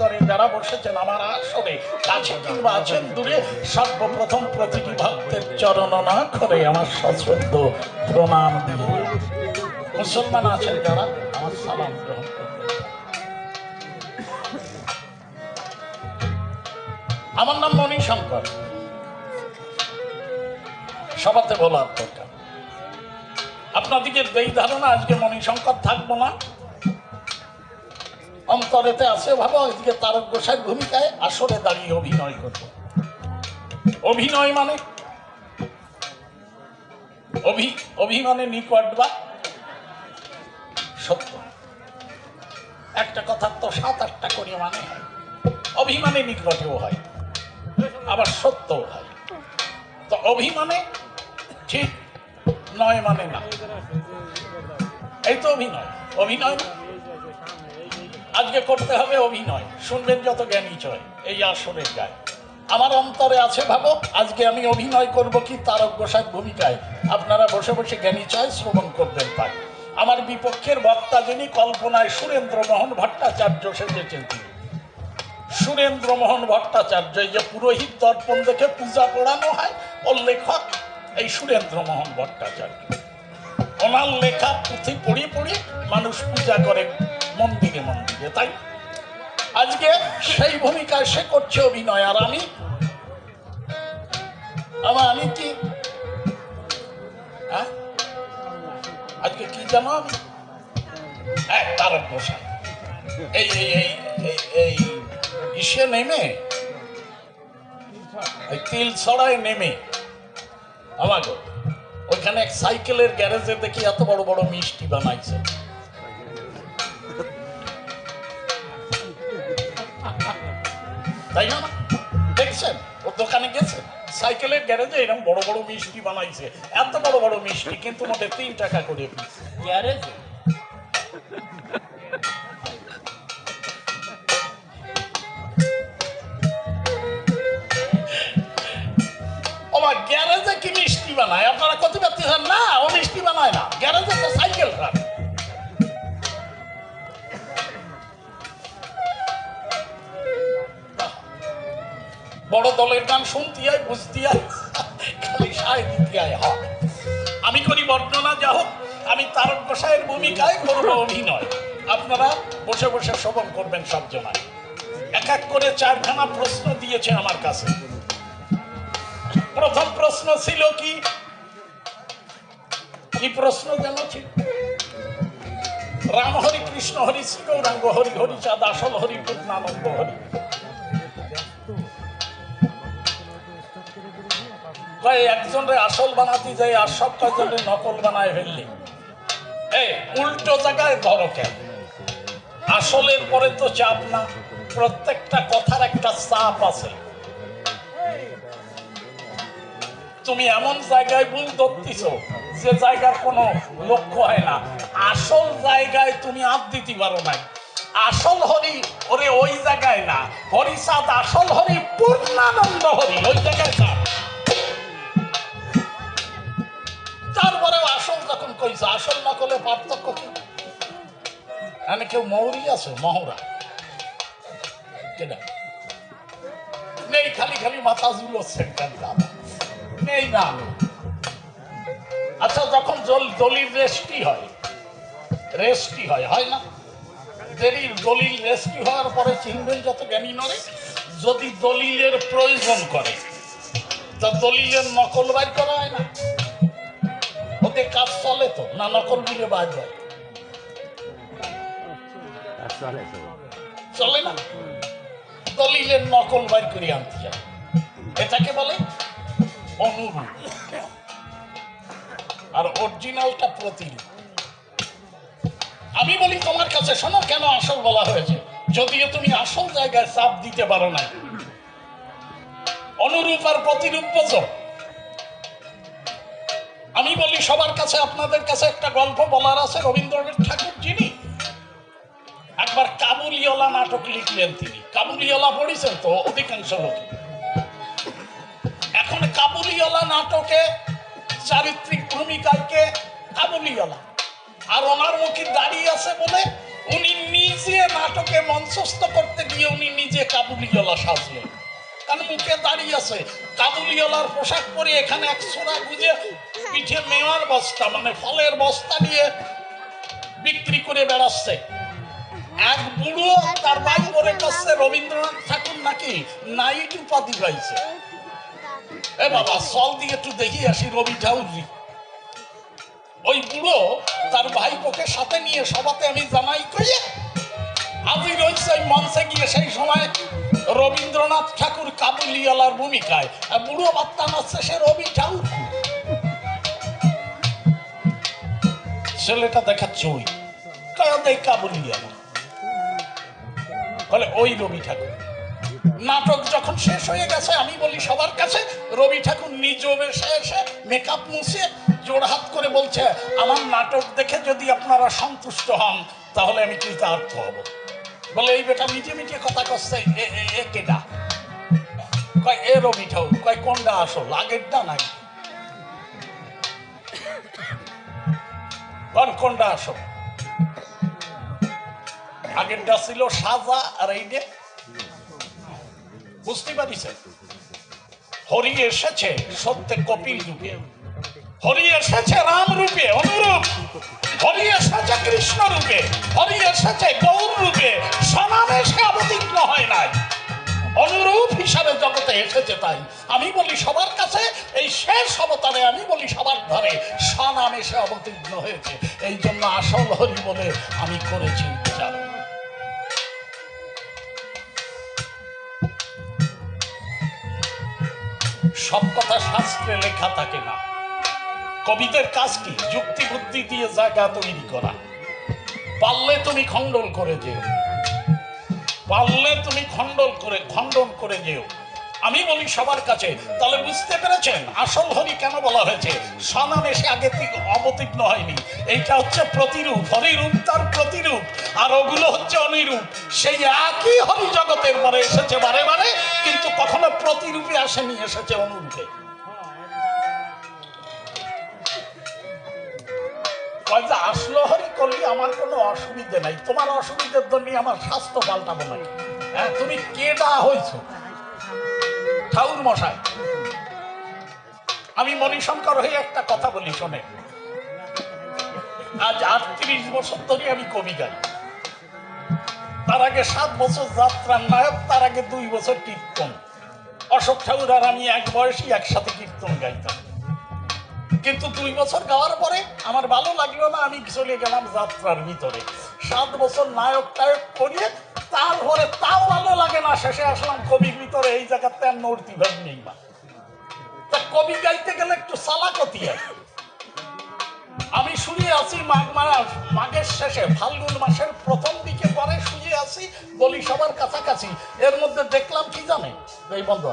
অন্তরে যারা বসেছেন, আমার আসরে কাছে কিংবা আছেন দূরে, সর্বপ্রথম প্রতিটি ভক্তের চরণ না করে আমার সশ্রদ্ধ প্রণাম দিয়ে। মুসলমান আছেন যারা, আমার সালাম গ্রহণ আমার নাম মণি শঙ্কর সবাতে বলার দরকার। আপনাদিকে এই ধারণা, আজকে মণি শঙ্কর থাকব না। অন্তরেতে আছে ভাবো আজকে তারক গোসাইয়ের ভূমিকায় আসরে দাঁড়িয়ে অভিনয় করব। অভিনয় মানে? অভি, অভিমানে নিকট বা? সত্য। একটা কথা তো সাত আটটা করে মানে অভিমানে নিকটেও হয়, আবার সত্যও হয়। তো অভিমানে ঠিক নয় মানে না। এই তো অভিনয়। অভিনয় না আজকে করতে হবে অভিনয়। শুনবেন যত জ্ঞানী চয় এই আসরের গায়ে। আমার অন্তরে আছে ভাবো আজকে আমি অভিনয় করব কি তারক গোসাইয়ের ভূমিকায়। আপনারা বসে বসে জ্ঞানী চয় শ্রবণ করবেন পাই আমার বিপক্ষের বক্তা যিনি, কল্পনায় সুরেন্দ্র মোহন ভট্টাচার্য সেজেছেন তিনি। সুরেন্দ্র মোহন ভট্টাচার্য যে পুরোহিত দর্পণ দেখে পূজা পড়ানো হয়, ওর লেখক এই সুরেন্দ্র মোহন ভট্টাচার্য। ওনার লেখা পুঁথি পড়ি পড়ি মানুষ পূজা করে মন্দিরে মন্দিরে তাই? আজকে সেই ভূমিকায় সে করছে অভিনয়, আর আমি আমার আমি কি হ্যাঁ? আজকে কি জানো আমি? হ্যাঁ তারক এই এই এই ইসে নেমে তিল ছড়ায় নেমে। আমাকে, ওইখানে এক সাইকেলের গ্যারেজে দেখি এত বড় বড় মিষ্টি বানাইছে। তাই না? দেখছেন? ও দোকানে গেছে। সাইকেলের গ্যারেজে এরকম বড় বড় মিষ্টি বানাইছে। এত বড় বড় মিষ্টি কিন্তু মোটে তিন টাকা করে গ্যারেজে? আমার গ্যারেজে কি মিষ্টি বানায়? আপনারা কত পাচ্ছেন না ও মিষ্টি বানায় না। গ্যারেজে তো বড় দলের গান শুনতে আয় বুঝতে হয় খালি সায় দিতে হয় আমি করি বর্ণনা, যা হোক, আমি তারক গোসাইয়ের ভূমিকায় করব অভিনয়। আপনারা বসে বসে শ্রবণ করবেন সব জনায় এক এক করে চারখানা প্রশ্ন দিয়েছে আমার কাছে। প্রথম প্রশ্ন ছিল কি? কি প্রশ্ন যেন ছিল? রাম হরি কৃষ্ণ হরি শ্রী গৌরাঙ্গ হরি হরি চাঁদ আসল হরি পূর্ণানন্দ হরি। কয় একজনের আসল বানাতে যাই আর সব কয়জনের নকল বানায় ফেললি। এ উল্টো জায়গায় ধরো কেন? আসলের পরে তো চাপ না, প্রত্যেকটা কথার একটা চাপ আছে। তুমি এমন জায়গায় ভুল ধরতেছ, যে জায়গার কোনো লক্ষ্য হয় না। আসল জায়গায় তুমি হাত দিতে পারো না আসল হরি, ওরে ওই জায়গায় না। হরিচাঁদ আসল হরি, পূর্ণানন্দ হরি, ওই জায়গায় চাপ তারপরেও আসল যখন কইছে, আসল নকলে পার্থক্য কি? কেউ আছে, মহরা। নেই, খালি খালি মাথা নেই না। আচ্ছা যখন দলিল রেস্টি হয় রেস্টি হয় হয় না? দেরি, দলিল রেস্টি হওয়ার পরে চিনবেন যত জ্ঞানী নরে যদি দলিলের প্রয়োজন করে, তা দলিলের নকল বাইর করা হয় না? চলে তো না নকল দিলে হয় চলে চলে না? দলিলের নকল বাইর করে আনতে যায় এটাকে বলে অনুরূপ। আর অরিজিনালটা প্রতিরূপ। আমি বলি তোমার কাছে শোনো কেন আসল বলা হয়েছে? যদিও তুমি আসল জায়গায় চাপ দিতে পারো না অনুরূপ আর প্রতিরূপ বোঝো। আমি বলি, সবার কাছে, আপনাদের কাছে একটা গল্প বলার আছে, রবীন্দ্রনাথ ঠাকুর যিনি। একবার কাবুলিওয়ালা নাটক লিখলেন তিনি। কাবুলিওয়ালা পড়েছেন তো, অধিকাংশ লোক। এখন কাবুলিওয়ালা নাটকে চারিত্রিক ভূমিকায় কে? কাবুলিওয়ালা। আর ওনার মুখে দাঁড়িয়ে আছে বলে উনি নিজে নাটকে মঞ্চস্থ করতে গিয়ে উনি নিজে কাবুলিওয়ালা সাজলেন। কারণ মুখে দাঁড়িয়ে আছে। কাবুলিওয়ালার পোশাক পরে এখানে এক সোনা গুজে পিঠে মেওয়ার বস্তা মানে ফলের বস্তা নিয়ে বিক্রি করে বেড়াচ্ছে। এক বুড়ো তার বাড়ি করে করছে রবীন্দ্রনাথ ঠাকুর নাকি নাইট উপাধি পাইছে। এ বাবা সল দিয়ে একটু দেখি আসি রবি ঠাকুরি ওই বুড়ো তার ভাইপোকে সাথে নিয়ে সবাতে আমি জানাই কইয়ে আমি রয়েছে মঞ্চে গিয়ে সেই সময় রবীন্দ্রনাথ ঠাকুর কাবুলিওয়ালার ভূমিকায়। বুড়ো বার্তা নাচছে সে রবি ঠাকুর। ছেলেটা কায়দাই কাবুলিওয়ালা। বলে, ওই রবি ঠাকুর। নাটক যখন শেষ হয়ে গেছে, আমি বলি, সবার কাছে? রবি ঠাকুর নিজ বেশে এসে মেকআপ মুছে জোড়হাত করে বলছে, আমার নাটক দেখে যদি আপনারা সন্তুষ্ট হন, তাহলে আমি কৃতার্থ হব। বলে, এই বেটা মিটিয়ে মিটিয়ে কথা করছে এ কেডা? কয়, এ রবি ঠাকুর কয় কোনটা আসল? আগেরটা নাই কোন কোনটা আসল? আগেরটা ছিল সাজা, আর এইটা বুঝতে পারিছেন? হরি এসেছে, সত্যে কপিল রূপে হরি এসেছে রাম রূপে, অনুরূপ। হরি এসেছে কৃষ্ণ রূপে। হরি এসেছে জগতে এসেছে তাই। আমি বলি সবার কাছে, এই শেষ অবতারে আমি বলি সবার ধরে সনামে সে অবতীর্ণ হয়েছে। এই জন্য আসল হরি বলে আমি করেছি সব কথা শাস্ত্রে লেখা থাকে না। কবিদের কাজ কি? যুক্তি বুদ্ধি দিয়ে জায়গা তৈরি করা। পারলে তুমি খণ্ডন করে যেও। পারলে তুমি খণ্ডন করে খণ্ডন করে যেও। আমি বলি সবার কাছে, তাহলে বুঝতে পেরেছেন? আসল হরি কেন বলা হয়েছে? সনাম এসে আগে থেকে অবতীর্ণ হয়নি। এইটা হচ্ছে প্রতিরূপ হরিরূপ তার প্রতিরূপ, আর ওগুলো হচ্ছে অনিরূপ। সেই একই হরি জগতের পরে এসেছে বারে বারে, কিন্তু কখনো প্রতিরূপে আসেনি, এসেছে অনুরূপে। আসলো হরি করলি, আমার কোনো অসুবিধে নাই। তোমার অসুবিধার জন্য আমার স্বাস্থ্য পাল্টাবো না হ্যাঁ তুমি কেডা হয়েছো? ঠাউর মশাই। আমি মণিশঙ্কর হয়ে একটা কথা বলি শোনে আজ আটত্রিশ বছর ধরে আমি কবি গাই তার আগে সাত বছর যাত্রার নায়ক, তার আগে দুই বছর কীর্তন। অশোক ঠাকুর আর আমি এক বয়সী একসাথে কীর্তন গাইতাম। কিন্তু দুই বছর গাওয়ার পরে আমার ভালো লাগল না, আমি চলে গেলাম যাত্রার ভিতরে। সাত বছর নায়ক টায়ক করিয়ে তারপরে তাও ভালো লাগে না, শেষে আসলাম কবির ভিতরে, এই জায়গাতে আর নড়তি ভাব নেই না তা কবি গাইতে গেলে একটু সালাকতি আমি শুয়ে আছি মাঘ মাস, মাঘের শেষে, ফাল্গুন মাসের প্রথম দিকে পরে শুয়ে আছি, বলি সবার কাছাকাছি। এর মধ্যে দেখলাম কি জানে? এই বন্ধ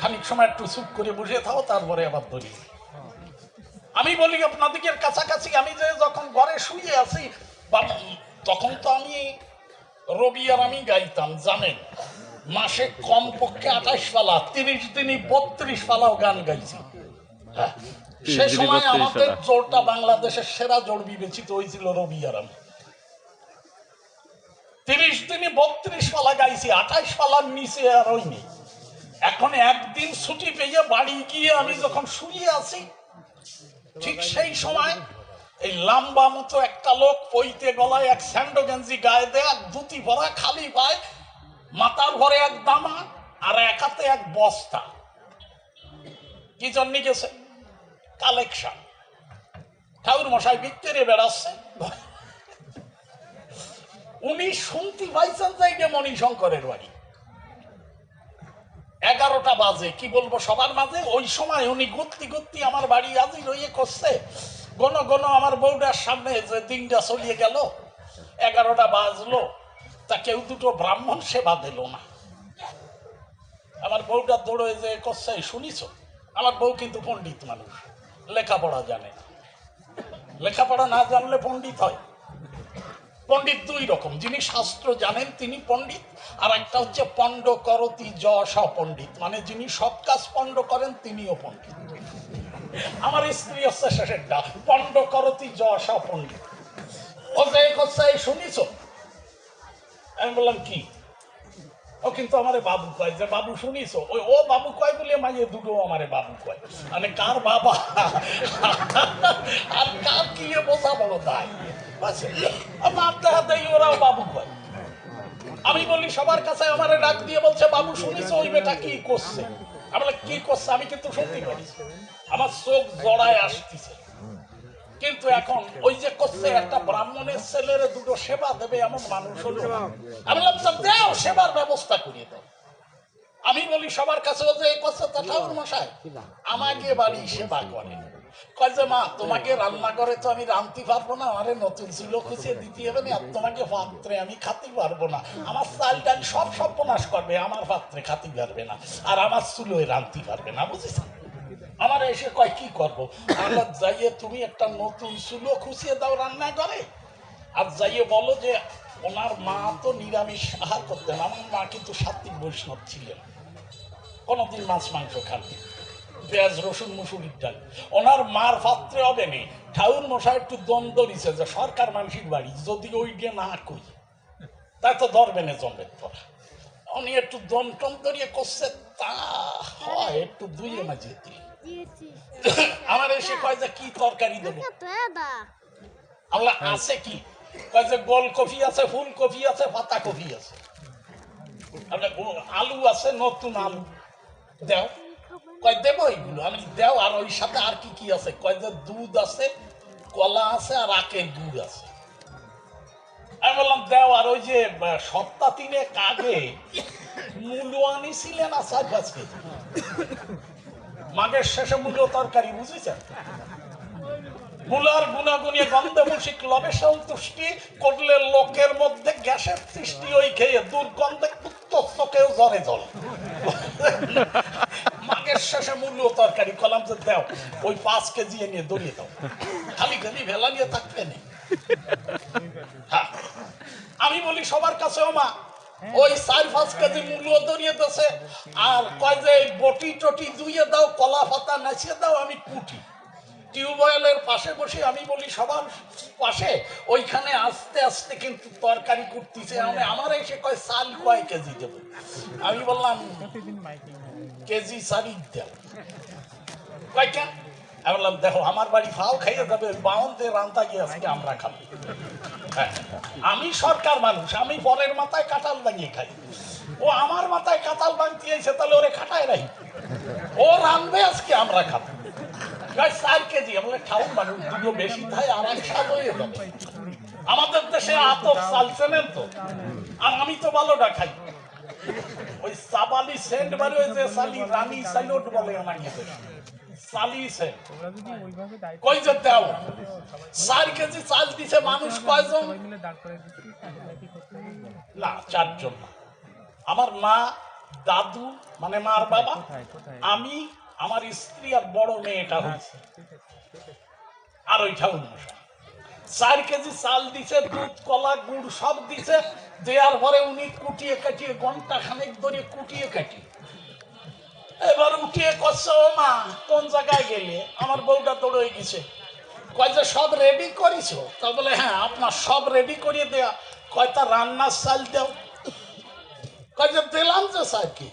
খানিক সময় একটু চুপ করে বসে থাও তারপরে আবার ধরি। আমি বলি আপনাদের কাছাকাছি আমি যে যখন ঘরে শুয়ে আছি তখন তো আমি রবি আর আমি গাইতাম জানেন মাসে কম পক্ষে আঠাশ পালা তিরিশ দিনই বত্রিশ পালাও গান গাইছি হ্যাঁ। সে সময় আমাদের। জোরটা বাংলাদেশের সেরা জোর বিবেচিত হয়েছিল রবি আর আমি তিরিশ দিনই বত্রিশ পালা গাইছি আঠাশ পালার নিচে আর হয়নি এখন একদিন ছুটি পেয়ে বাড়ি গিয়ে আমি যখন শুয়ে আছি ঠিক সেই সময় এই লাম্বা মতো একটা লোক পইতে গলায় এক স্যান্ডো গেঞ্জি গায়ে দেয়, এক ধুতি ভরা খালি পায় মাথার ভরে এক দামা আর এক হাতে এক বস্তা। কি জন্য গেছে? কালেকশন। ঠাকুর মশাই বিক্রি বেড়াচ্ছে। উনি শুনতে পাইছেন যে এটা মণিশঙ্করের বাড়ি। এগারোটা বাজে, কি বলব সবার মাঝে? ওই সময় উনি গুত্তি গুত্তি আমার বাড়ি আজি রইয়ে করছে। গণ গণ আমার বউটার সামনে যে দিনটা চলিয়ে গেল, এগারোটা বাজলো। তা কেউ দুটো ব্রাহ্মণ সেবা দিল না। আমার বউটা দৌড়ে যে করছে, শুনিছ? আমার বউ কিন্তু পণ্ডিত মানুষ, লেখাপড়া জানে। লেখাপড়া না জানলে পণ্ডিত হয়। পণ্ডিত দুই রকম। যিনি শাস্ত্র জানেন, তিনি পণ্ডিত। আর একটা হচ্ছে পণ্ড করতি যশ পণ্ডিত। মানে যিনি সব কাজ পণ্ড করেন, তিনিও পণ্ডিত। আমার স্ত্রী হচ্ছে শেষেরটা পণ্ড করতি যশ পণ্ডিত। ও যাই হচ্ছে শুনিছ? আমি বললাম, কি? কিন্তু আমারে বাবু কয় যে বাবু শুনিস ওই ও বাবু কয় বলে মাইয়ে দুটো আমারে বাবু কয়। মানে কার বাবা? আর কার কি বোঝা দায় বুঝছে মারতে হাতে ওরাও বাবু কয়। আমি বলি সবার কাছে আমারে ডাক দিয়ে বলছে বাবু শুনিস ওই বেটা কি করছে? আমি বলি, কি করছে? আমি কিন্তু সত্যি করি আমার চোখ জড়ায় আসতেছে। কিন্তু এখন ওই যে করছে একটা ব্রাহ্মণের ছেলের দুটো সেবা দেবে এমন মানুষ হলো আমি বললাম "তো দাও, সেবার ব্যবস্থা করিয়ে দাও। আমি বলি, সবার কাছে যে এই করছে তা ঠাকুর মশাই আমাকে বাড়ি সেবা করে কয় যে, মা, তোমাকে রান্না করে তো আমি রাঁধতে পারব না, আরে নতুন ছিল খুঁচিয়ে দিতে হবে না তোমাকে পাত্রে আমি খাতে পারব না। আমার চাল ডাল সব সর্বনাশ করবে, আমার পাত্রে খাতে পারবে না, আর আমার চুলোয় রাঁধতে পারবে না বুঝেছ আমার এসে কয়, কি করব? আমরা যাইয়ে তুমি একটা নতুন চুলো খুঁচিয়ে দাও রান্না করে আর যাইয়ে বলো যে, ওনার মা তো নিরামিষ, আহার করতেন আমার মা কিন্তু সাত্বিক বৈষ্ণব ছিলেন। কোনোদিন মাছ, মাংস খান পেঁয়াজ, রসুন, মুসুরির ডাল। ওনার মার পাত্রে হবে নেই ঠাউর মশাই একটু দ্বন্দ্ব দিছে যে, সরকার মানুষের বাড়ি, যদি ওই দিয়ে না কই তাই তো ধরবে না জন্মের পর উনি একটু দম টম দরিয়ে করছে, তা হয়, একটু দুইয়ে মাঝে দিয়ে আমার এসে কয় যে কি তরকারি দেবো আল্লাহ আছে কি কয় যে গোল কফি আছে ফুল কফি আছে পাতা কফি আছে আলু আছে নতুন আলু দেও কয় দেবো এইগুলো আমি দেও আর ওই সাথে আর কি কি আছে কয় যে দুধ আছে কলা আছে আর আখের গুড় আছে আমি বললাম দেও আর ওই যে সপ্তাহ তিনেক আগে মূলো আনিছিলেন পাঁচ কেজি মাঘের শেষে মূল্য তরকারি বুঝেছেন মূলার গুণাগুণিয়ে গন্ধে মুশিক লবে সন্তুষ্টি করলে লোকের মধ্যে গ্যাসের সৃষ্টি ওই খেয়ে দুর্গন্ধে উত্তস্ত কেউ জলে জল। মাগের শেষে মূল্য তরকারি, কলাম যে দাও, ওই পাঁচ কেজি নিয়ে দড়িয়ে দাও। খালি খালি ভেলা নিয়ে থাকবে নেই হ্যাঁ। আমি বলি, সবার কাছে মা ওই চার পাঁচ কেজি মূল্য দড়িয়ে দেছে আর কয় যে বটি টটি দাও কলা পাতা নাচিয়ে দাও আমি কুটি। টিউবওয়েলের পাশে বসে আমি বলি সবার পাশে ওইখানে আস্তে আস্তে কিন্তু তরকারি আমি আমার এসে কয় চাল কয় কেজি দেবো? আমি বললাম কেজি দেব কয়টা আমি বললাম দেখো আমার বাড়ি ফাও খাইয়ে যাবে বাউন্ডে রান্তা গিয়ে আজকে আমরা খাব। হ্যাঁ, আমি সরকার মানুষ, আমি পরের মাথায় কাঁঠাল ভাঙিয়ে খাই। ও আমার মাথায় কাঁঠাল ভাঙতে তাহলে ওরে খাটায় রাখি। ও রানবে আজকে, আমরা খাব। চার কেজি, আমরা খাও মানুষ, দুটো বেশি খাই হয়ে যাবে। আমাদের দেশে আতপ চাল চেনেন তো? আর আমি তো ভালোটা খাই। ওই সাবালি সেন্ট বারে যে সালি, রানী সাইলোট বলে আমাকে। সালি সেন্ট ওরা যদি ওইভাবে দায়িত্ব কই যে দেও চার কেজি চাল দিছে মানুষ কয়জন? না চারজন আমার মা দাদু মানে মার বাবা আমি আমার স্ত্রী আর বড় মেয়েটা হয়েছে আছে আর ওই ঠাকুর চার কেজি চাল দিছে দুধ কলা গুড় সব দিছে দেওয়ার পরে উনি কুটিয়ে কাটিয়ে ঘণ্টা খানেক ধরে কুটিয়ে কাটিয়ে এবার উঠিয়ে করছে? ও মা কোন জায়গায় গেলে? আমার বউটা দৌড়ে গেছে। কয় যে সব রেডি করিছো? তা বলে হ্যাঁ আপনার সব রেডি করিয়ে দেয়া। কয় তা রান্নার চাল দেও। কয় যে দিলাম যে স্যার কি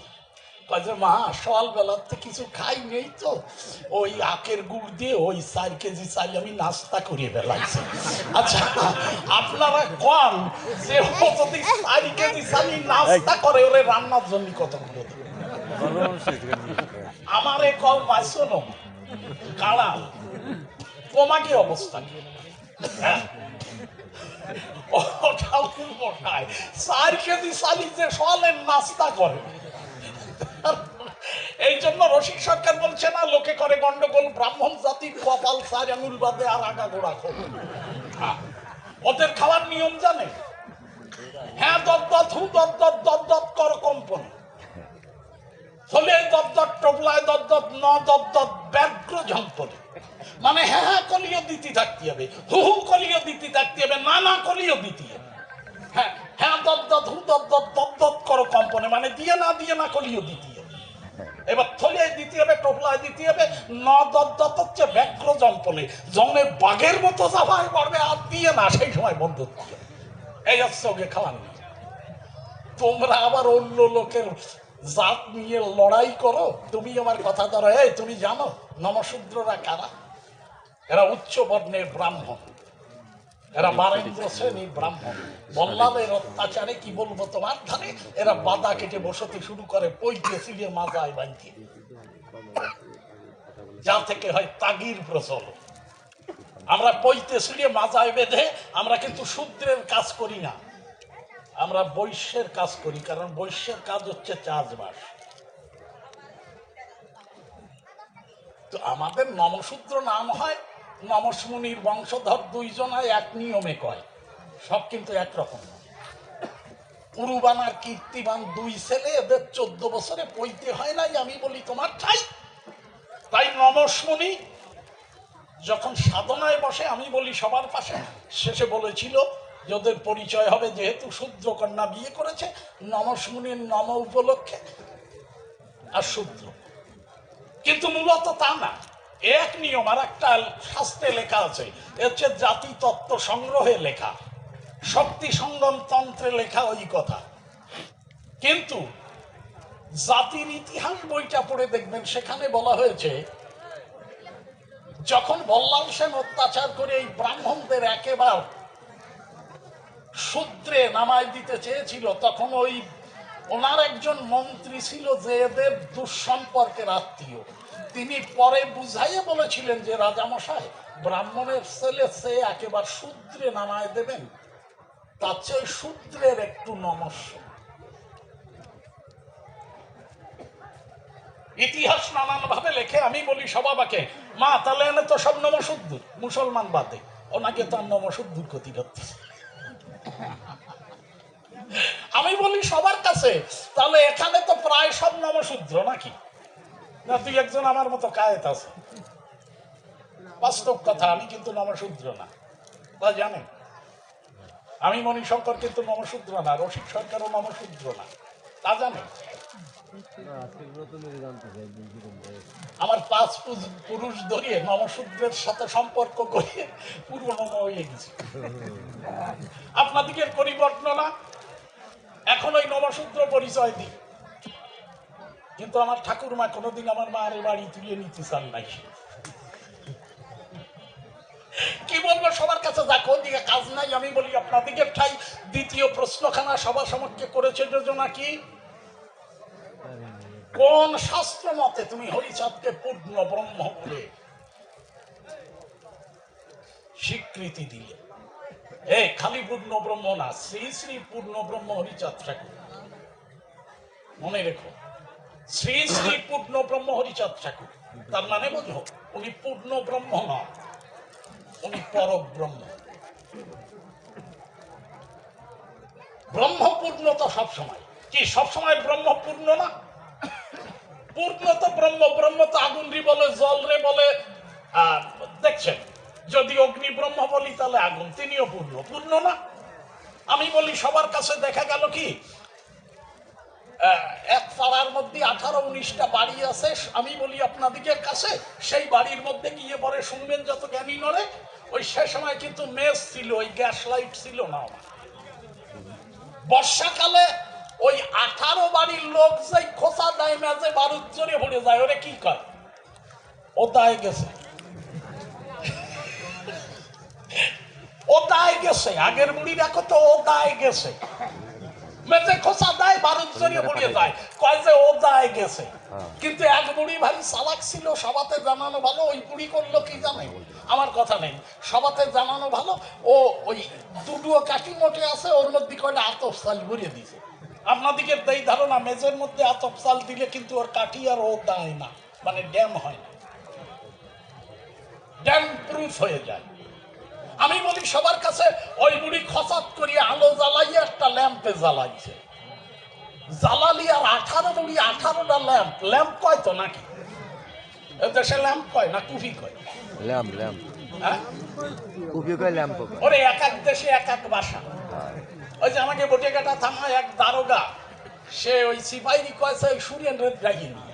কয় যে মা সকালবেলার তো কিছু খাই নেই তো। ওই আখের গুড় দিয়ে ওই চার কেজি চাল আমি নাস্তা করিয়ে বেলাইছি আচ্ছা আপনারা কন যে যদি চার কেজি চালি নাস্তা করে ওরে রান্নার জন্য কতগুলো দেবে? আমার এ কল পাইছো কাড়াল তোমাকে অবস্থা কি? হ্যাঁ? ওটাও খুব বসায় চার কেজি চালি যে সলের নাস্তা করে। এই জন্য রসিক সরকার বলছে, না, লোকে করে গন্ডগোল, ব্রাহ্মণ জাতির কপাল চার আঙুল বাদে আর আগা গোড়া খোল হ্যাঁ। ওদের খাওয়ার নিয়ম জানে? হ্যাঁ দত দত হু দত দত দত কর কম্পন। ফলে দত দত টোপলায় দত ন দত ব্যগ্র ঝম্পনে মানে হ্যাঁ হ্যাঁ কলিও দিতে থাকতে হবে, হু হু কলিও দিতে থাকতে হবে, না না কলিও দিতে হবে। হ্যাঁ হ্যাঁ দত হু দত দত করো কম্পনে মানে দিয়ে না দিয়ে না কলিও দিতে হবে। এবার থলিয়ায় দিতে হবে, টোপলায় দিতে হবে, ন দত হচ্ছে ব্যগ্র যন্ত্রণে। জমে বাঘের মতো জামায় পড়বে আর দিয়ে না, সেই সময় বন্ধ করতে এই হচ্ছে ওকে খাওয়ান তোমরা আবার অন্য লোকের জাত নিয়ে লড়াই করো। তুমি আমার কথা ধরো। এই তুমি জানো নমশূদ্ররা কারা? এরা উচ্চ বর্ণের ব্রাহ্মণ। এরা বারেন্দ্র শ্রেণির ব্রাহ্মণ। বল্লালের অত্যাচারে কি বলব তোমার? ধারে এরা বাদা কেটে বসতে শুরু করে পৈতে সিঁড়ে মাজায় বাঁধতে যা থেকে হয় তাগির প্রচলন আমরা পৈতে সিঁড়ে মাজায় বেঁধে আমরা কিন্তু শূদ্রের কাজ করি না। আমরা বৈশ্যের কাজ করি, কারণ বৈশ্যের কাজ হচ্ছে চাষবাস। তো আমাদের নমশূদ্র নাম হয় নমসমুনির বংশধর দুইজনায় এক নিয়মে কয়। সব কিন্তু একরকম। না। পুরুবানার কীর্তিবান দুই ছেলে, এদের চোদ্দ বছরে পৈতে হয় নাই, আমি বলি তোমার ঠাই। তাই নমসমুনি যখন সাধনায় বসে, আমি বলি সবার পাশে, শেষে বলেছিল যে পরিচয় হবে যেহেতু শূদ্র কন্যা বিয়ে করেছে নমসমুনির নম উপলক্ষে। আর শূদ্র। কিন্তু মূলত তা না। এক নিয়ম, আর একটা শাস্ত্রে লেখা আছে। এ হচ্ছে জাতি তত্ত্ব সংগ্রহে লেখা। শক্তি সঙ্গম তন্ত্রে লেখা ওই কথা। কিন্তু জাতির ইতিহাস বইটা পড়ে দেখবেন, সেখানে বলা হয়েছে, যখন বল্লাল সেন অত্যাচার করে এই ব্রাহ্মণদের একেবার সূত্রে নামায় দিতে চেয়েছিল, তখন ওই ওনার একজন মন্ত্রী ছিল যে এদের দুঃসম্পর্কের আত্মীয়। তিনি পরে বুঝাইয়ে বলেছিলেন যে, রাজামশাই, ব্রাহ্মণের ছেলে সে একেবার সূত্রে নামায় দেবেন। তার চেয়ে সূত্রের একটু নমস্য। ইতিহাস নানান ভাবে লেখে, আমি বলি সবাবাকে মা, তাহলে এনে তো সব নমশুদ্ধ, মুসলমান বাদে। ওনাকে তো আর নমশুদ্ধুর ক্ষতি করতেছে আমি বলি সবার কাছে। তাহলে এখানে তো প্রায় সব নমশূদ্র নাকি? না তুই একজন আমার মতো কায়েত আছে। বাস্তব কথা আমি কিন্তু নমশূদ্র না। তা জানেন আমি মণিশঙ্কর কিন্তু নমশূদ্র না রসিক সরকারও নমশূদ্র না। তা জানেন আমার পাঁচ পুরুষ ধরিয়ে নমশূদ্রের সাথে সম্পর্ক করিয়ে পুরনো হয়ে গেছে। আপনাদিকের পরিবর্তনা এখন ওই নমশূদ্র পরিচয় দিই। কিন্তু আমার ঠাকুরমা কোনোদিন আমার মার বাড়ি তুলে নিতে চান নাই। কি বলব, সবার কাছে দেখো দিকে কাজ নাই, আমি বলি আপনাদিকে ঠাই। দ্বিতীয় প্রশ্নখানা সবার সমক্ষে করেছে যোজনা কি? কোন শাস্ত্র মতে তুমি হরিচাঁদকে পূর্ণ ব্রহ্ম বলে স্বীকৃতি দিলে? এ খালি পূর্ণ ব্রহ্ম না, শ্রী শ্রী পূর্ণ ব্রহ্ম হরিচাঁদ ঠাকুর মনে রেখো, শ্রী শ্রী পূর্ণ ব্রহ্ম হরিচাঁদ ঠাকুর তার মানে বোঝো, উনি পূর্ণ ব্রহ্ম নন উনি পরব্রহ্ম। ব্রহ্মপূর্ণ তো সবসময়। কি, সবসময় ব্রহ্মপূর্ণ না? পূর্ণ তো ব্রহ্ম ব্রহ্ম তো আগুন রে বলে, জল রে বলে দেখছেন? যদি অগ্নি ব্রহ্ম বলি, তাহলে আগুন তিনিও পূর্ণ। পূর্ণ না? আমি বলি, সবার কাছে দেখা গেল কি? এক পাড়ার মধ্যে আঠারো, উনিশটা বাড়ি আছে। আমি বলি আপনাদিকের কাছে? সেই বাড়ির মধ্যে গিয়ে পরে শুনবেন, যত জ্ঞানী নড়ে, ওই সে সময় কিন্তু মেস ছিল, ওই গ্যাস লাইট ছিল না আমার। বর্ষাকালে ওই আঠারো বাড়ির লোক যে খোসা দেয়, মেজে বারুদ জোরে ভরে যায়, ওরে কি কয়? ও দায় গেছে। ও দায় গেছে আগের বুড়ি দেখো তো ও গেছে। মেজে খোসা দেয় বারুদ জড়িয়ে যায় কয় যে ও দায় গেছে কিন্তু এক বুড়ি ভাই সালাক ছিল সবাতে জানানো ভালো ওই বুড়ি করল কি জানে? আমার কথা নেই। সবাতে জানানো ভালো ও ওই দুটো কাঠি মোটে আছে ওর মধ্যে কয়টা আতপ চাল ভরিয়ে দিছে আপনাদিকে দেই ধারণা মেজের মধ্যে আতপ চাল দিলে কিন্তু ওর কাঠি আর ও দেয় না। মানে ড্যাম হয় না। ড্যাম প্রুফ হয়ে যায়। আমি বলি সবার কাছে ওই বুড়ি খসাত করিয়া আলো জ্বালাইয়া একটা ল্যাম্পে জ্বালাইছে। জ্বালালি আর আঠারো বুড়ি আঠারোটা ল্যাম্প। ল্যাম্প কয় তো নাকি? দেশে ল্যাম্প কয় না কুফি কয়? Lamp lamp. হ্যাঁ? কয় ল্যাম্প ওরে এক এক দেশে এক এক বাসা ওই যে আমাকে বটিয়াকাটা থানায় এক দারোগা। সে ওই সিপাহি কয়েছে ওই সুরেন্দ্রের ডাকি নিয়ে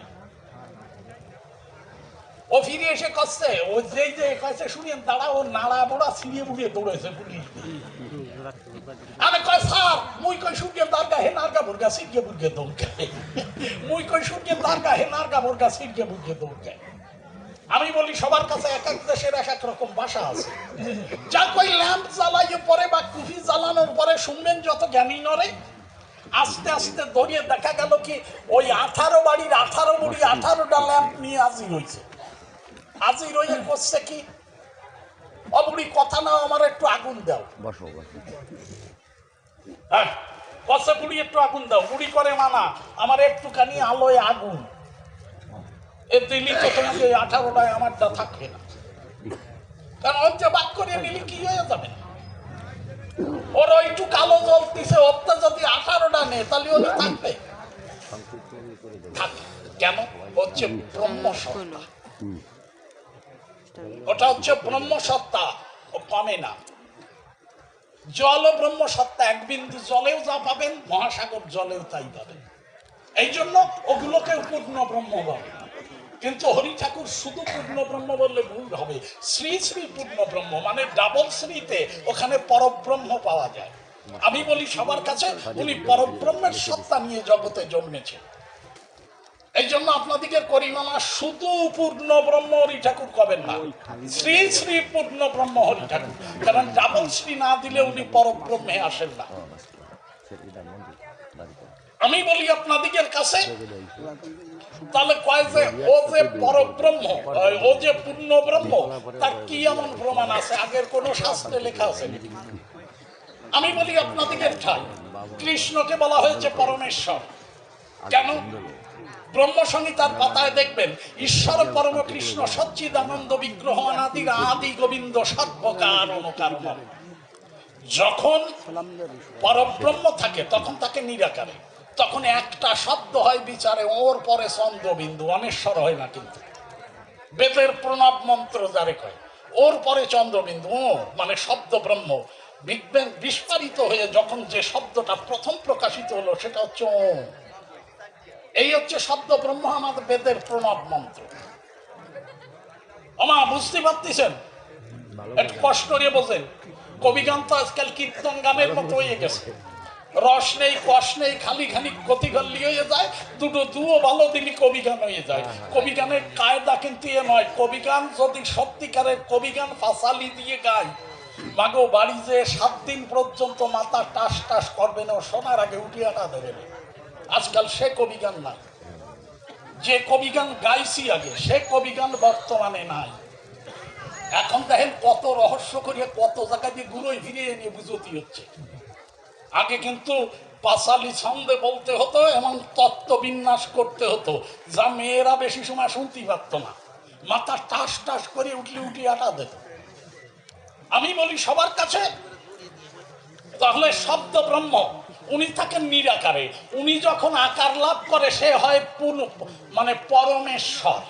ও ফিরে এসে কচ্ছে ও যেই যে কয়েছে সুরেন দাঁড়া ও নাড়া বোড়া ছিঁড়িয়ে বুড়িয়ে দৌড়েছে পুলিশ। আমি কয়, স্যার, মুই কই সূর্যের দারগা হে নারগা মুই কই সূর্যের দারগা হে নারগা আমি বলি, সবার কাছে এক এক দেশের এক এক রকম ভাষা আছে। যা কই ল্যাম্প জ্বালাইয়ে পরে বা কুফি জ্বালানোর পরে শুনবেন যত জ্ঞানী নরে। আস্তে আস্তে ধরিয়ে দেখা গেল কি, ওই আঠারো বাড়ির আঠারো বুড়ি আঠারোটা ল্যাম্প নিয়ে হাজির হয়েছে হাজির হয়ে করছে কি? অবুড়ি কথা না আমার একটু আগুন দাও। বসো বসো। হ্যাঁ কষে বুড়ি একটু আগুন দাও। বুড়ি করে মানা আমার একটুখানি আলোয় আগুন। এ দিলি তো তোমাকে আঠারোটায় আমারটা থাকবে না। কারণ ওর যে বাক করে নিলি কি হয়ে যাবে? ওর ওইটু কালো জ্বলতিছে ওরটা যদি আঠারোটা নেই তাহলে থাকবে। থাকবে। কেন? হচ্ছে ব্রহ্মসত্তা ওটা হচ্ছে ব্রহ্মসত্তা, ও কমে না। জল ও ব্রহ্মসত্তা, এক বিন্দু জলেও যা পাবেন, মহাসাগর জলেও তাই পাবেন। এই জন্য ওগুলোকে পূর্ণ ব্রহ্ম বলে। কিন্তু হরি ঠাকুর শুধু পূর্ণ ব্রহ্ম বললে ভুল হবে। শ্রী শ্রী পূর্ণ ব্রহ্ম মানে ডাবল শ্রীতে ওখানে পরব্রহ্ম পাওয়া যায়। আমি বলি সবার কাছে, উনি পরব্রহ্মের সত্তা নিয়ে জগতে জন্মেছেন। এই জন্য আপনাদিকে করিমানা শুধু পূর্ণ ব্রহ্ম হরি ঠাকুর কবেন না। শ্রী শ্রী পূর্ণ ব্রহ্ম হরি ঠাকুর কারণ ডাবল শ্রী না দিলে উনি পরব্রহ্মে আসেন না। আমি বলি আপনাদিকের কাছে, তাহলে কয় যে, ও যে পরব্রহ্ম ও যে পূর্ণ ব্রহ্ম তার কি এমন প্রমাণ আছে? আগের কোন শাস্ত্রে লেখা আছে আমি বলি আপনাদিকের ঠাই। কৃষ্ণকে বলা হয়েছে পরমেশ্বর। কেন? ব্রহ্ম সংহিতার পাতায় দেখবেন, ঈশ্বর পরম কৃষ্ণ সচ্চিদানন্দ বিগ্রহ অনাদির আদি গোবিন্দ সর্বকার যখন পরব্রহ্ম থাকে, তখন তাকে নিরাকারে। তখন একটা শব্দ হয় বিচারে, ওর পরে চন্দ্রবিন্দু অনেশ্বর হয় না কিন্তু। বেদের প্রণব মন্ত্র যারে কয়, ওর পরে চন্দ্রবিন্দু ও মানে শব্দ ব্রহ্ম। বিজ্ঞান বিস্তারিত হয়ে যখন যে শব্দটা প্রথম প্রকাশিত হলো, সেটা হচ্ছে ওম। এই হচ্ছে শব্দ ব্রহ্ম আমাদের বেদের প্রণব মন্ত্র। আমা বুঝতে পারতেছেন? একটু কষ্ট করে বোঝেন কবিগান আজকাল কীর্তন গানের মতো হয়ে গেছে। রস নেই কষ নেই খালি খালি গতি গল্লি হয়ে যায় দুটো দুও ভালো দিলি কবিগান হয়ে যায়। কবিগানের কায়দা কিন্তু এ নয় কবিগান যদি সত্যিকারের কবিগান ফাঁসালি দিয়ে গায় মাগো বাড়ি যে সাত দিন পর্যন্ত মাথা টাস টাস করবে না ও শোনার আগে উঠিয়াটা দেবে না আজকাল সে কবিগান নাই। যে কবিগান গাইছি আগে, সে কবিগান বর্তমানে নাই। এখন দেখেন কত রহস্য করিয়া, কত জায়গা দিয়ে ঘুরোই ফিরে এনে বুঝতি হচ্ছে। আগে কিন্তু পাশালি ছন্দে বলতে হতো, এমন তত্ত্ব বিন্যাস করতে হতো, যা মেয়েরা বেশি সময় শুনতেই পারত না। মাথা টাস টাস করে উঠলে উঠি আটা দিত। আমি বলি, সবার কাছে? তাহলে শব্দ ব্রহ্ম। উনি থাকেন নিরাকারে। উনি যখন আকার লাভ করে, সে হয় পূর্ণ মানে পরমেশ্বর।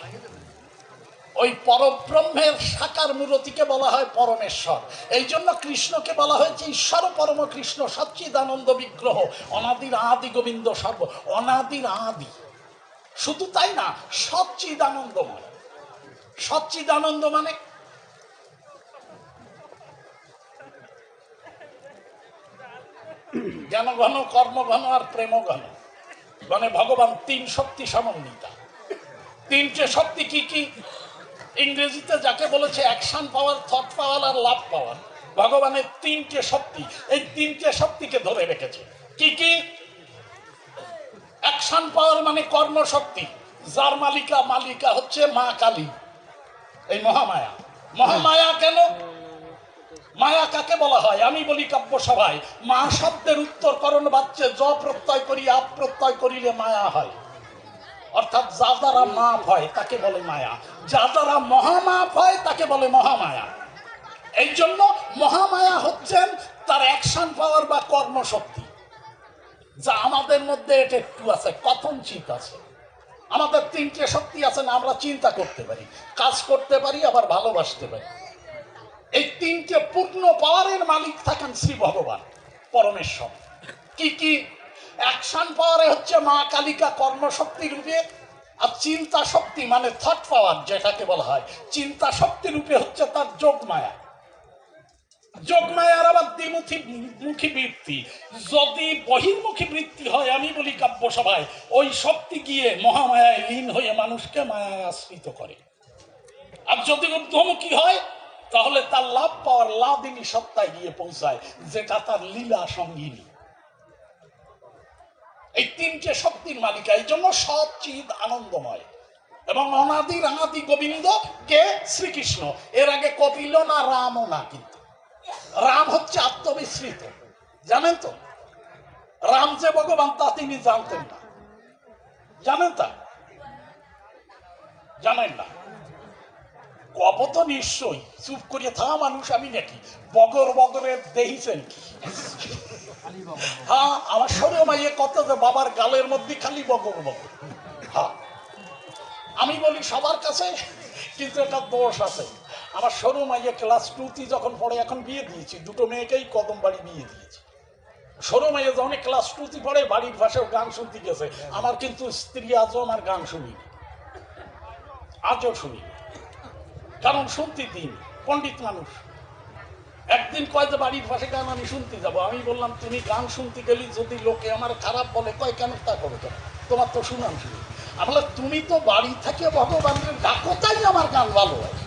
ওই পরব্রহ্মের সাকার মূরতিকে বলা হয় পরমেশ্বর। এই জন্য কৃষ্ণকে বলা হয়েছে ঈশ্বর পরম কৃষ্ণ, সচ্চিদানন্দ বিগ্রহ, অনাদির আদি গোবিন্দ সর্ব, অনাদির আদি। শুধু তাই না, সচ্চিদানন্দময়। সচ্চিদানন্দ মানে জ্ঞান ঘন কর্ম ঘন আর প্রেম ঘন মানে ভগবান তিন শক্তি সমন্বিতা। তিনটে শক্তি কি কি? ইংরেজিতে যাকে বলেছে অ্যাকশন পাওয়ার থট পাওয়ার আর লাভ পাওয়ার ভগবানের তিনটে শক্তি, এই তিনটে শক্তিকে ধরে রেখেছে। কি কি? অ্যাকশন পাওয়ার মানে কর্মশক্তি। যার মালিকা মালিকা হচ্ছে মা কালী। এই মহামায়া। মহামায়া কেন? মায়া কাকে বলা হয়? আমি বলি কাব্য সভায় মা শব্দের উত্তরকরণ বাচ্চে জ প্রত্যয় করি আপ প্রত্যয় করিলে মায়া হয়। অর্থাৎ যা দ্বারা মাপ হয়, তাকে বলে মায়া। যা দ্বারা মহামাপ হয়, তাকে বলে মহামায়া। এই জন্য মহামায়া হচ্ছেন তার অ্যাকশন পাওয়ার বা কর্মশক্তি। যা আমাদের মধ্যে এটা একটু আছে, কথন কথনচিত আছে। আমাদের তিনটে শক্তি আছে না, আমরা চিন্তা করতে পারি। কাজ করতে পারি, আবার ভালোবাসতে পারি। এই তিনটে পূর্ণ পাওয়ারের মালিক থাকেন শ্রী ভগবান, পরমেশ্বর। কি কি? অ্যাকশন পাওয়ারে হচ্ছে মা কালিকা কর্মশক্তি রূপে আর চিন্তা শক্তি মানে থট পাওয়ার যেটাকে বলা হয়। চিন্তা শক্তি রূপে হচ্ছে তার যোগ মায়া। যোগমায়ার আবার দ্বিমুখী মুখী বৃত্তি। যদি বহির্মুখী বৃত্তি হয় আমি বলি কাব্য সভায় ওই শক্তি গিয়ে মহামায়ায় লীন হয়ে মানুষকে মায়ায় আশ্রিত করে। আর যদি ঊর্ধ্বমুখী হয় তাহলে তার লাভ পাওয়ার লাদিনী সত্তায় গিয়ে পৌঁছায়, যেটা তার লীলা সঙ্গিনী। এই তিনটে শক্তির মালিকা, এই জন্য সৎ চিদ আনন্দময়। এবং অনাদি রাঙাদি গোবিন্দ কে? শ্রীকৃষ্ণ। এর আগে কপিল না রামও না কিন্তু। রাম হচ্ছে আত্মবিস্মৃত। জানেন তো? রাম যে ভগবান, তা তিনি জানতেন না। জানেন তা? জানেন না? কব তো নিশ্চয়ই। চুপ করে থাকা মানুষ আমি নাকি। বগর বগরে দেখিছেন হ্যাঁ আমার সরে মাইয়ে কত যে বাবার গালের মধ্যে খালি বগর বগর। হ্যাঁ আমি বলি সবার কাছে, কিন্তু একটা দোষ আছে। আমার সরু মাইয়ে ক্লাস টুতে যখন পড়ে, এখন বিয়ে দিয়েছি। দুটো মেয়েকেই কদম বাড়ি বিয়ে দিয়েছি। সরু মাইয়ে যখন ক্লাস টুতে পড়ে, বাড়ির পাশেও গান শুনতে গেছে। আমার কিন্তু স্ত্রী আজও আমার গান শুনি আজও শুনি কারণ শুনতে দিন, পণ্ডিত মানুষ। একদিন কয় যে বাড়ির পাশে গান আমি শুনতে যাব। আমি বললাম, তুমি গান শুনতে গেলি যদি লোকে আমার খারাপ বলে, কয় কেন তা করে কেন তোমার তো শুনাম শুনি। আমরা তুমি তো বাড়ি থেকে ভগবানের ডাকো, তাই আমার গান ভালো হয়।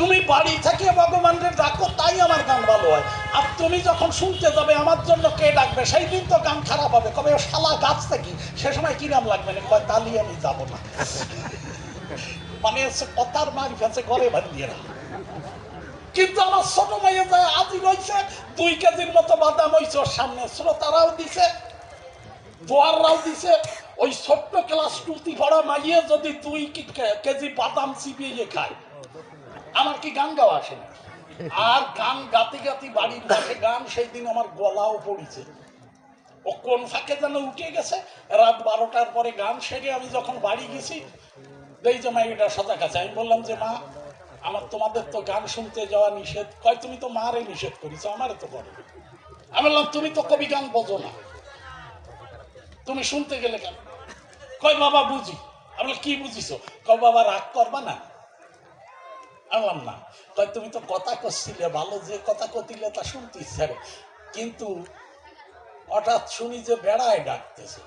তুমি বাড়ি থেকে ভগবানের ডাকো, তাই আমার গান ভালো হয়। আর তুমি যখন শুনতে যাবে, আমার জন্য কে ডাকবে? সেই দিন তো গান খারাপ হবে। কবে শালা গাছ থেকে? সে সময় কি নাম লাগবে? না কয়, তালি আমি যাব না। মানে কথার মারি ফেছে ঘরে বাঁধিয়ে না কিন্তু আমার ছোট মেয়ে যায় আজি রয়েছে, দুই কেজির মতো বাদাম হয়েছে ওর সামনে। শ্রোতারাও দিছে, দোয়াররাও দিছে। ওই ছোট্ট ক্লাস টুতি পড়া মাইয়ে যদি দুই কেজি বাদাম চিপিয়ে খায় আমার কি গান গাওয়া আসে না? আর গান গাতে গাতে বাড়ির পাশে গান সেই দিন আমার গলাও পড়েছে। ও কোন ফাঁকে যেন উঠে গেছে, রাত বারোটার পরে গান সেরে আমি যখন বাড়ি গেছি এই যে মা, এটা সদা কাছে। আমি বললাম যে, মা, আমার তোমাদের তো গান শুনতে যাওয়া নিষেধ। কয়, তুমি তো মারে নিষেধ করেছ, আমারে তো করো আমি বললাম, তুমি তো কবি গান বোঝো না। তুমি শুনতে গেলে কেন? কয়, বাবা, বুঝি। আমি কি বুঝিছো? কয়, বাবা, রাগ করবা না? আমি বললাম না। কয়, তুমি তো কথা করছিলে ভালো যে কথা কতিলে তা শুনতে ইচ্ছা কিন্তু হঠাৎ শুনি যে বেড়ায় ডাকতেছে।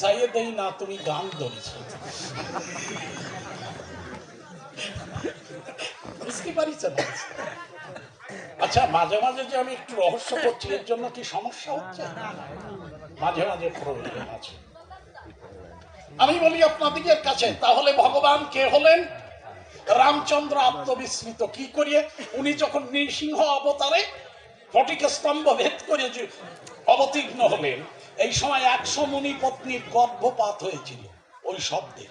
চাইয়ে দেই না, তুমি গান ধরেছ। বুঝতে না আচ্ছা মাঝে মাঝে যে আমি একটু রহস্য করছি, এর জন্য কি সমস্যা হচ্ছে? মাঝে মাঝে প্রয়োজন আছে। আমি বলি আপনাদের কাছে, তাহলে ভগবান কে হলেন? রামচন্দ্র আত্মবিস্মৃত কি করিয়ে উনি যখন নৃসিংহ অবতারে ফটিক স্তম্ভ ভেদ করে অবতীর্ণ হলেন, এই সময় একশো মুনি পত্নীর গর্ভপাত হয়েছিল ওই শব্দে।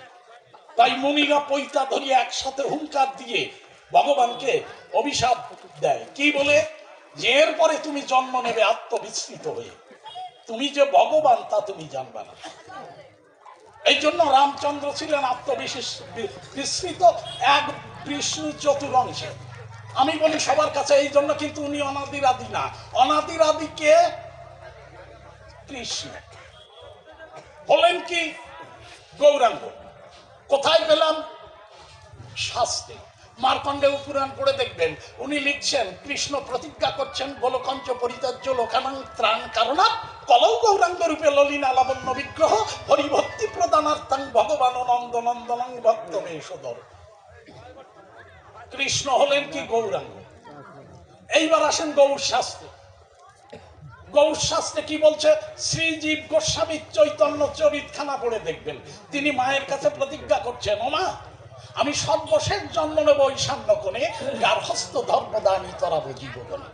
তাই মুনিরা পৈতা ধরিয়ে একসাথে হুঙ্কার দিয়ে ভগবানকে অভিশাপ দেয়। কি বলে? যে এরপরে তুমি জন্ম নেবে আত্মবিস্মৃত হয়ে। তুমি যে ভগবান, তা তুমি জানবে না। এই জন্য রামচন্দ্র ছিলেন আত্মবিশেষ বিস্মৃত এক বিষ্ণু চতুরংশে আমি বলি সবার কাছে এই জন্য কিন্তু উনি অনাদির আদি না। অনাদির আদি কে? কৃষ্ণ। বলেন কি? গৌরাঙ্গ। কোথায় পেলাম? শাস্ত্রে। মার্কণ্ডে পুরাণ পড়ে দেখবেন। উনি লিখছেন, কৃষ্ণ প্রতিজ্ঞা করছেন গোলকঞ্চ পরিত্যাজ্য লোকানাং ত্রাণ কারণা কলৌ গৌরাঙ্গ রূপে ললিনা লাবণ্য বিগ্রহ, হরিভক্তি প্রদানার্থাং ভগবান নন্দ নন্দনং ভক্ত মেষদর কৃষ্ণ হলেন কি গৌরাঙ্গ? এইবার আসেন গৌর শাস্ত্রে। গৌর শাস্ত্রে কি বলছে? শ্রীজীব গোস্বামী চৈতন্য চরিতখানা পড়ে দেখবেন। তিনি মায়ের কাছে প্রতিজ্ঞা করছেন ও মা আমি সর্বশেষ জন্ম নেব ঈশান্য কোণে গার্হস্থ ধর্মদানী তরাব জীবনে